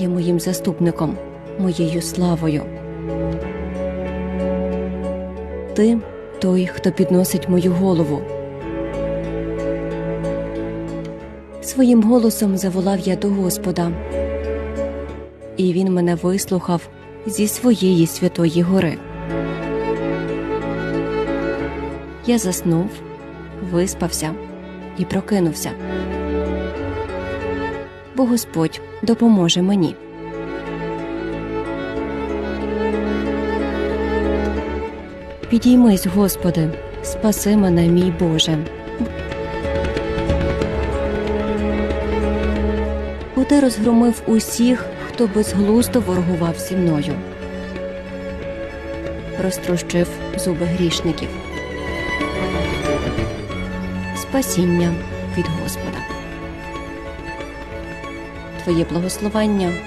є моїм заступником, моєю славою. Ти той, хто підносить мою голову. Своїм голосом заволав я до Господа, і він мене вислухав зі своєї святої гори. Я заснув, виспався і прокинувся. Бо Господь допоможе мені. Підіймись, Господи, спаси мене, мій Боже. Бо ти розгромив усіх, хто безглуздо ворогував зі мною. Розтрощив зуби грішників. Спасіння від Господа. Твоє благословення